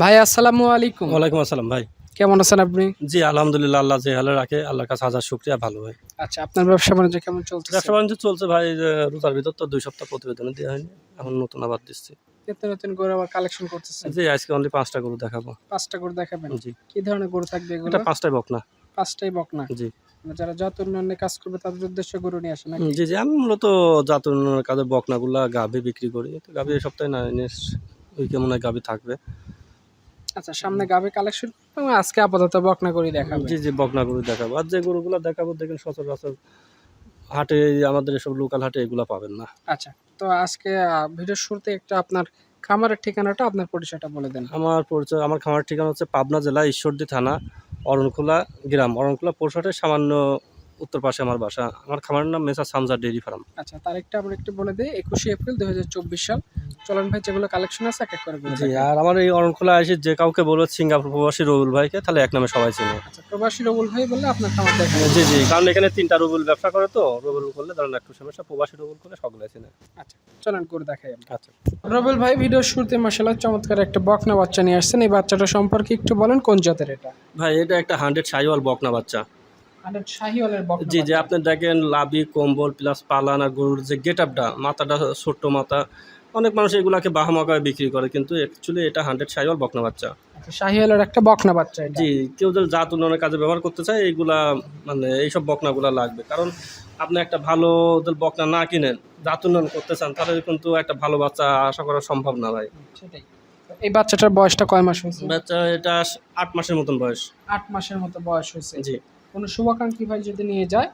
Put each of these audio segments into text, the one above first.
ভাই আসসালামু আলাইকুম। ওয়ালাইকুম আসসালাম ভাই। কেমন আছেন আপনি? জি আলহামদুলিল্লাহ আল্লাহ যে হালে রাখে আল্লাহর কাছে হাজার শুক্রিয়া ভালো ভাই। আচ্ছা আপনার ব্যবসা বাণিজ্য কেমন চলছে ব্যবসা বাণিজ্য চলছে ভাই রোজার ভিতর তো দুই সপ্তাহ প্রতিবেদন দেওয়া হয়নি এখন নতুন আবার দিচ্ছি। নতুন নতুন গরু আবার কালেকশন করতেছেন? জি আজকে অনলি পাঁচটা গরু দেখাবো। পাঁচটা গরু দেখাবেন? জি। কি ধরনের গরু থাকবে এগুলো? এটা পাঁচটাই বকনা। জি। যারা যত উন্নয়নে কাজ করবে তাদের উদ্দেশ্যে গরু নিয়ে আসে জি জি আমি মূলত জাত উন্নয়নের কাজে বকনাগুলা গাভী বিক্রি করি। তো গাভী এই সপ্তাহে না নেক্সট উইকে মনে হয় গাভী থাকবে। আচ্ছা সামনে গাবে কালেকশন আজকে আপাতত বকনা করি দেখাবে। জি জি বকনা গরু দেখাবো। আর যে গরুগুলো দেখাবো দেখেন সচরাচর হাটে আমাদের এসব লোকাল হাটে এগুলা পাবেন না। আচ্ছা তো আজকে ভিডিওর শুরুতে একটা আপনার খামারের ঠিকানাটা আপনার পরিচয়টা বলে দেন। আমার পরিচয় আমার খামার ঠিকানা হচ্ছে পাবনা জেলা ঈশ্বরদী থানা অরণখোলা গ্রাম। অরণখোলা পৌরসভাটের সামান্য উত্তর পাশে আমার বাসা। আমার খামারের নাম মেসা সামজা ডেইরি ফার্ম। আচ্ছা তারিখটা আমরা একটু বলে দিই একুশে এপ্রিল দুই হাজার চব্বিশ সাল। চলন ভাই যেগুলো কালেকশন আছে এক এক করে জি আর আমার এই অরণখোলা এসে যে কাউকে বলব সিঙ্গাপুর প্রবাসী রবুল ভাইকে তাহলে এক নামে সবাই চিনে। আচ্ছা প্রবাসী রবুল ভাই বললে আপনার খামার দেখা জি জি কারণ এখানে তিনটা রবুল ব্যবসা করে তো রবুল করলে ধরেন একটু সমস্যা প্রবাসী রবুল করলে সকলে চিনে। আচ্ছা চলেন করে দেখাই আচ্ছা। রবুল ভাই ভিডিও শুরুতে মাসাল্লাহ চমৎকার একটা বকনা বাচ্চা নিয়ে আসছেন। এই বাচ্চাটা সম্পর্কে একটু বলেন কোন জাতের এটা? ভাই এটা একটা হান্ড্রেড সাইওয়াল বকনা বাচ্চা। জি জি আপনি দেখেন লাভি কম্বল প্লাস পালান আর গরুর যে গেট আপটা মাথাটা ছোট্ট মাথা অনেক মানুষ এগুলাকে বাহামাকায় বিক্রি করে কিন্তু অ্যাকচুয়ালি এটা হান্ড্রেড সাইওয়াল বকনা বাচ্চা। আচ্ছা শাহিওয়ালের একটা বকনা বাচ্চা জি কেউ যদি জাত উন্নয়নের কাজে ব্যবহার করতে চায় এইগুলা মানে এইসব বকনাগুলা লাগবে। কারণ আপনি একটা ভালো বকনা না কিনেন জাত উন্নয়ন করতে চান তাহলে কিন্তু একটা ভালো বাচ্চা আশা করা সম্ভব না ভাই। সেটাই। এই বাচ্চাটার বয়সটা কয় মাস হয়েছে? বাচ্চা এটা আট মাসের মতন বয়স। আট মাসের মতো বয়স হয়েছে। জি। কোনো শুভাকাঙ্ক্ষী ভাই যদি নিয়ে যায়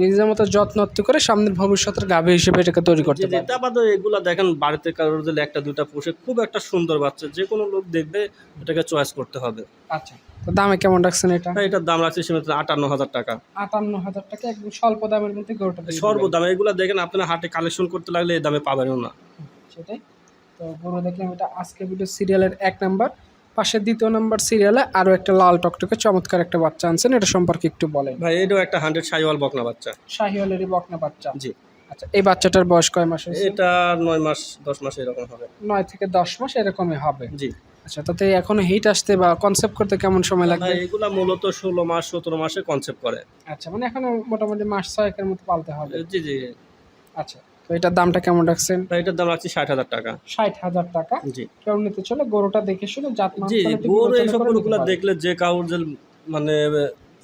নিজের মতো যত্ন করে সামনের ভবিষ্যতের গাভী হিসেবে এটাকে তৈরি করতে জি পারবে। তা বাদে এগুলা দেখেন বাড়িতে কারোর দিলে একটা দুটা পুষে খুব একটা সুন্দর বাচ্চা যে কোনো লোক দেখবে এটাকে চয়েস করতে হবে। আচ্ছা তো দামে কেমন রাখছেন এটা? এটার দাম রাখছে সীমিত আটান্ন হাজার টাকা। আটান্ন হাজার টাকা একদম স্বল্প দামের মধ্যে গরুটা দিবেন। সর্বদাম এগুলা দেখেন আপনার হাটে কালেকশন করতে লাগলে এই দামে পাবেনও না। সেটাই তো গরু দেখলাম এটা আজকে ভিডিও সিরিয়ালের এক নাম্বার পাশে দ্বিতীয় নাম্বার সিরিয়ালে আরও একটা লাল টকটকে চমৎকার একটা বাচ্চা আনছেন এটা সম্পর্কে একটু বলেন। ভাই এটাও একটা হান্ড্রেড শাহিওয়াল বকনা বাচ্চা। শাহিওয়ালেরই বকনা বাচ্চা। জি। আচ্ছা এই বাচ্চাটার বয়স কয় মাস হয়েছে? এটা নয় মাস দশ মাস এরকম হবে। নয় থেকে দশ মাস এরকমই হবে। জি। আচ্ছা তাতে এখনও হিট আসতে বা কনসেপ্ট করতে কেমন সময় লাগবে? এগুলা মূলত ষোলো মাস সতেরো মাসে কনসেপ্ট করে। আচ্ছা মানে এখনও মোটামুটি মাস ছয়েকের মতো পালতে হবে। জি জি। আচ্ছা তো এটার দামটা কেমন রাখছেন? এটার দাম রাখছি ষাট হাজার টাকা। ষাট হাজার টাকা। জি। কেউ নিতে চলে গরুটা দেখে শুনে জাত জি গরু এইসব গরুগুলা। দেখলে যে কাউর যে মানে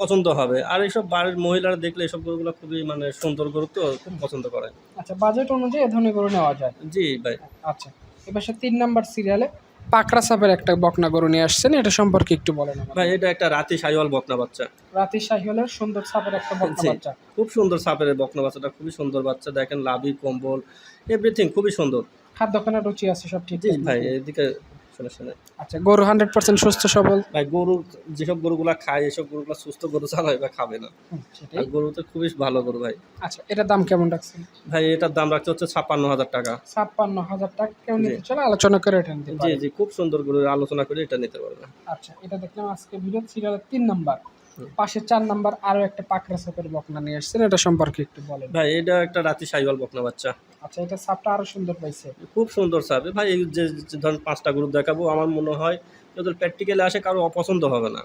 পছন্দ হবে। আর এইসব বাড়ির মহিলারা দেখলে এইসব গরুগুলো খুবই মানে সুন্দর গরু তো খুব পছন্দ করে। আচ্ছা বাজেট অনুযায়ী এ ধরনের গরু নেওয়া যায়। জি ভাই। আচ্ছা এবার সে তিন নাম্বার সিরিয়ালে পাকড়া সাপের একটা বকনা গরু নিয়ে আসছেন এটা সম্পর্কে একটু বলেন ভাই এটা একটা রাতি সাহিওয়াল বকনা বাচ্চা। রাতি শাহিওয়ালের সুন্দর সাপের একটা বকনা বাচ্চা। খুব সুন্দর সাপের বকনা বাচ্চাটা খুবই সুন্দর বাচ্চা। দেখেন লাভি কম্বল এভরিথিং খুবই সুন্দর। খাদ্যখানা রুচি আছে সব ঠিক ভাই এদিকে আচ্ছা গরু হান্ড্রেড পার্সেন্ট সুস্থ সবল? ভাই গরু যেসব গরুগুলা খায় এসব গরুগুলা সুস্থ গরু বা খাবে না। আর গরু তো খুবই ভালো গরু ভাই। আচ্ছা এটার দাম কেমন রাখছেন? ভাই এটার দাম রাখতে হচ্ছে ছাপ্পান্ন হাজার টাকা। ছাপ্পান্ন হাজার টাকা কেউ নিতে চলে? আলোচনা করে এটা নিতে জি জি খুব সুন্দর গরু আলোচনা করে এটা নিতে পারবে আচ্ছা এটা দেখলাম আজকে ভিডিও সিরিয়ালের তিন নাম্বার। পাশে চার নাম্বার আরও একটা পাকড়া সাপের বকনা নিয়ে আসছেন এটা সম্পর্কে একটু বলেন। ভাই এটা একটা রাতি সাইওয়াল বকনা বাচ্চা। আচ্ছা এটা সাপটা আরও সুন্দর পাইছে। খুব সুন্দর সাপ। ভাই এই যে ধরুন পাঁচটা গ্রুপ দেখাবো আমার মনে হয় যদি প্র্যাকটিক্যালে আসে কারও অপছন্দ হবে না।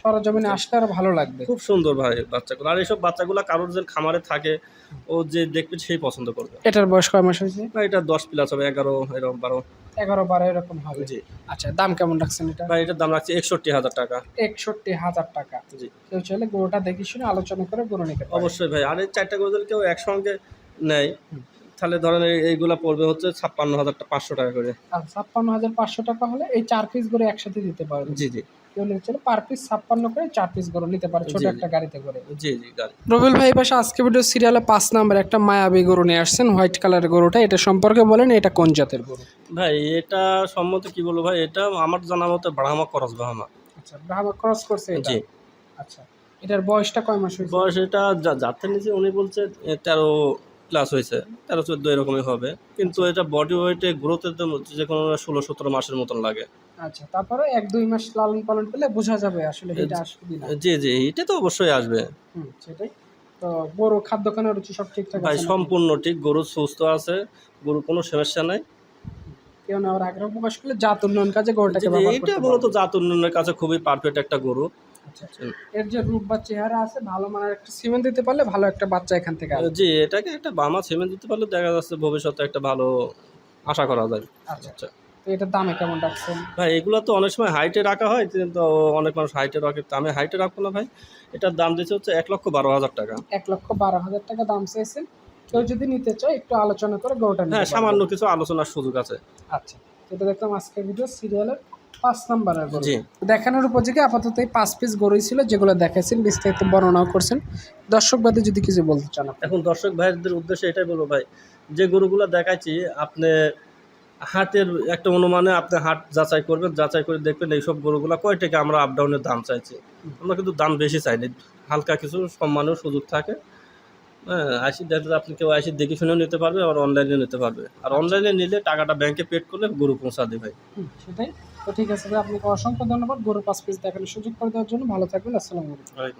সরজমিনে আসলে আরও ভালো লাগবে। খুব সুন্দর ভাই বাচ্চাগুলো। আর এইসব বাচ্চাগুলো কারোর যে খামারে থাকে ও যে দেখবে সেই পছন্দ করবে। এটার বয়স কয় মাস হয়েছে? ভাই এটা দশ প্লাস হবে এগারো এরকম বারো। এগারো বারো এরকম হবে। জি। আচ্ছা দাম কেমন রাখছেন এটা? ভাই এটার দাম রাখছি একষট্টি হাজার টাকা। একষট্টি হাজার টাকা। জি। কেউ চাইলে গরুটা দেখে শুনে আলোচনা করে গরু নিতে পারে। অবশ্যই ভাই আর এই চারটা গরু যদি কেউ একসঙ্গে নেয় তাহলে ধরেন এই- এইগুলা পড়বে হচ্ছে ছাপ্পান্ন হাজার পাঁচশো টাকা করে। আর ছাপ্পান্ন হাজার পাঁচশো টাকা হলে এই চার পিস গরু একসাথে দিতে পারবে। জি জি। কেউ নিতে চাইলে পার পিস ছাপ্পান্ন করে চার পিস গরু নিতে পারে ছোট। একটা গাড়িতে করে। জি জি রবিল ভাই পাশে আজকে ভিডিও সিরিয়ালে পাঁচ নাম্বার একটা মায়াবী গরু নিয়ে আসছেন হোয়াইট কালারের গরুটা এটা সম্পর্কে বলেন এটা কোন জাতের গরু? ভাই এটা সম্মত কি বলব ভাই এটা আমার জানা মতে ব্রাহ্মা করস ব্রাহ্মা। আচ্ছা ব্রাহ্মা ক্রস করছে এটা? জি। আচ্ছা এটার বয়সটা কয় মাস হয়েছে? বয়স এটা যা- যাতে নিচে উনি বলছে তেরো প্লাস হয়েছে। তেরো চোদ্দ এরকমই হবে। কিন্তু এটা বডি ওয়েটে গ্রোথে তো যে কোনো ষোলো সতেরো মাসের মতন লাগে। আচ্ছা তারপরে এক দুই মাস লালন পালন পেলে বোঝা যাবে আসলে এটা আসবে কিনা। জি জি এটা তো অবশ্যই আসবে। হুম সেটাই। তো বড় খাদ্যখানা রুচি সব ঠিকঠাক ভাই সম্পূর্ণ ঠিক। গরু সুস্থ আছে গরু কোনো সমস্যা নাই। কেউ নেওয়ার আগ্রহ প্রকাশ করলে জাত উন্নয়ন কাজে গরুটাকে জি, এইটা মূলত জাত উন্নয়নের কাছে খুবই পারফেক্ট একটা গরু। এর যে রূপ বা চেহারা আছে ভালো মানের একটা সিমেন্ট দিতে পারলে ভালো একটা বাচ্চা এখান থেকে আসবে। জি এটাকে একটা বামা সিমেন্ট দিতে পারলে দেখা যাচ্ছে ভবিষ্যতে একটা ভালো আশা করা যায়। আচ্ছা আচ্ছা। তো এটার দামে কেমন রাখছেন? ভাই এগুলো তো অনেক সময় হাইটে রাখা হয় কিন্তু অনেক মানুষ হাইটে রাখে। আমি হাইটে রাখব না ভাই। এটার দাম দিচ্ছে হচ্ছে এক লক্ষ বারো হাজার টাকা। এক লক্ষ বারো হাজার টাকা দাম চেয়েছেন কেউ যদি নিতে চায় একটু আলোচনা করে গরুটা হ্যাঁ সামান্য কিছু আলোচনার সুযোগ আছে। আচ্ছা যেটা দেখলাম আজকের ভিডিও সিরিয়ালের পাঁচ নাম্বারের গরু। দেখানোর উপযোগী আপাতত এই পাঁচ পিস গরুই ছিল যেগুলো দেখাইছেন বিস্তারিত বর্ণনাও করছেন। দর্শক বাদে যদি কিছু বলতে চান এখন দর্শক ভাইদের উদ্দেশ্যে এটাই বলব ভাই যে গরুগুলো দেখাচ্ছি আপনি হাটের একটা অনুমানে আপনি হাট যাচাই করবেন যাচাই করে দেখবেন এইসব গরুগুলো কয় টাকা আমরা আপ ডাউনের দাম চাইছি। আমরা কিন্তু দাম বেশি চাইনি হালকা কিছু সম্মানের সুযোগ থাকে। হ্যাঁ আশি দেখলে আপনি কেউ আশি দেখে শুনেও নিতে পারবে আবার অনলাইনে নিতে পারবে। আর অনলাইনে নিলে টাকাটা ব্যাংকে পেড করলে গরু পৌঁছা দেবে ভাই। সেটাই। তো ঠিক আছে আপনাকে অসংখ্য ধন্যবাদ। গরু পাঁচ পিস দেখানোর সুযোগ করে দেওয়ার জন্য। ভালো থাকবেন, আসসালামু আলাইকুম। ওয়ালাইকুম